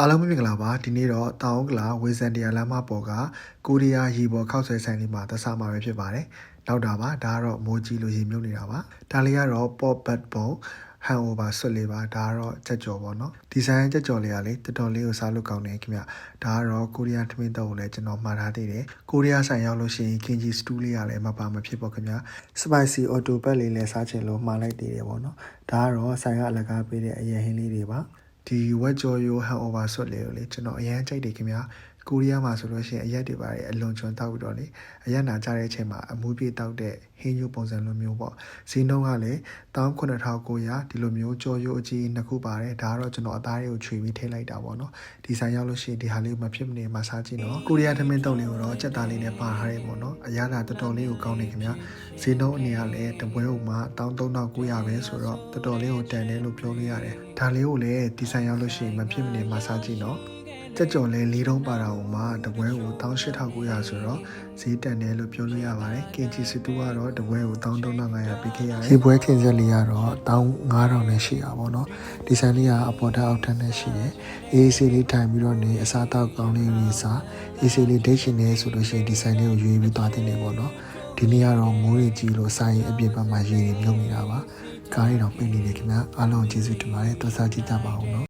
အားလုံးပဲမင်္ဂလာပါဒီနေ့တော့တောင်ဥက္ကလာဝေဇန်တရာလမ်းမပေါ်ကကိုရီးယားရေပေါ်ခောက်ဆွဲဆိုင်လေးမှာသဆမှာပဲဖြစ်ပါတယ်နောက်တာပါဒါကတော့မိုးကြီးလို့ရေမြုပ်နေတာပါဒါလေးကတော့ pop bat ပုံဟန်အိုဗာဆွတ်လေးပါဒါကတော့ချက်ကြော်ပေါ့နော်ဒီဇိုင်းချက်ကြော်လေးကလေတော်တော်လေးကိုစားလို့ကောင်းတယ်ခင်ဗျဒါကတော့ကိုရီးယားထမင်းတော့ကိုလည်းကျွန်တော်မှားထားသေးတယ်ကိုရီးယားဆိုင်ရောက်လို့ရှိရင် kimchi stew လေးကလည်းမပါမဖြစ်ပေါ့ခင်ဗျ spicy auto bat လေးလည်းစားချင်လို့မှားလိုက်သေးတယ်ပေါ့နော်ဒါကတော့ဆိုင်ကအလကားပေးတဲ့အရင်ဟင်းလေးတွေပါ ဒီဝက်ကြော်ရိုဟန်အိုဗာဆွတ်လေးကိုလေကျွန်တော်အရန်ကြိုက်တယ်ခင်ဗျာ ကိုရီးယားမှာဆိုလို့ရှိရင်အရက်တွေပါတယ်အလွန်ချွန်တောက်ပြီးတော့လေအရက်နာကြတဲ့အချိန်မှာအမူးပြေတောက်တဲ့ဟင်းညိုပုံစံလိုမျိုးပေါ့ဈေးနှုန်းကလည်း19900ဒီလိုမျိုးကြော်ရိုအကြီးနှစ်ခုပါတယ်ဒါကတော့ကျွန်တော်အသားတွေကိုခြွေပြီးထည့်လိုက်တာပေါ့နော်ဒီဆိုင်ရောက်လို့ရှိရင်ဒီဟာလေးမဖြစ်မနေမှာစားကြည့်နော်ကိုရီးယားသမင်းတုပ်လေးကိုတော့စက်သားလေးနဲ့ပါထားတယ်ပေါ့နော်အရသာတော်တော်လေးကိုကောင်းနေခင်ဗျာဈေးနှုန်းအနေနဲ့လည်းတပွဲဥမှာ13900ပဲဆိုတော့တော်တော်လေးကိုတန်တယ်လို့ပြောလို့ရတယ်ဒါလေးကိုလည်းဒီဆိုင်ရောက်လို့ရှိရင်မဖြစ်မနေမှာစားကြည့်နော် ကြက်ကြော်လဲ၄တုံးပါတာဟိုမှာတပွဲကို18900ဆိုတော့ဈေးတန်တယ်လို့ပြောလို့ရပါတယ်။ KG စတူကတော့တပွဲကို13500ပေးခဲ့ရတယ်။ဒီပွဲခင်ဆက်လေးကတော့15000နဲ့ရှိတာပေါ့နော်။ဒီဆိုင်လေးကအပေါ်ထက်အောက်ထက်နဲ့ရှိတယ်။ AC လေးထိုင်ပြီးတော့နေအစားတောက်ကောင်းလေးတွေစား AC လေးဒိတ်ရှင်နေဆိုလို့ရှိရင်ဒီဆိုင်လေးကိုရွေးပြီးသွားတင်နေပေါ့နော်။ဒီနေ့ကတော့မိုးရေကြီးလို့ဆိုင်အပြင်ဘက်မှာရေတွေမြုပ်နေတာပါ။ကားတွေတော့ပြင်နေတယ်ခင်ဗျာ။အားလုံးကျေးဇူးတင်ပါတယ်။သွားစားကြည့်ကြပါဦးနော်။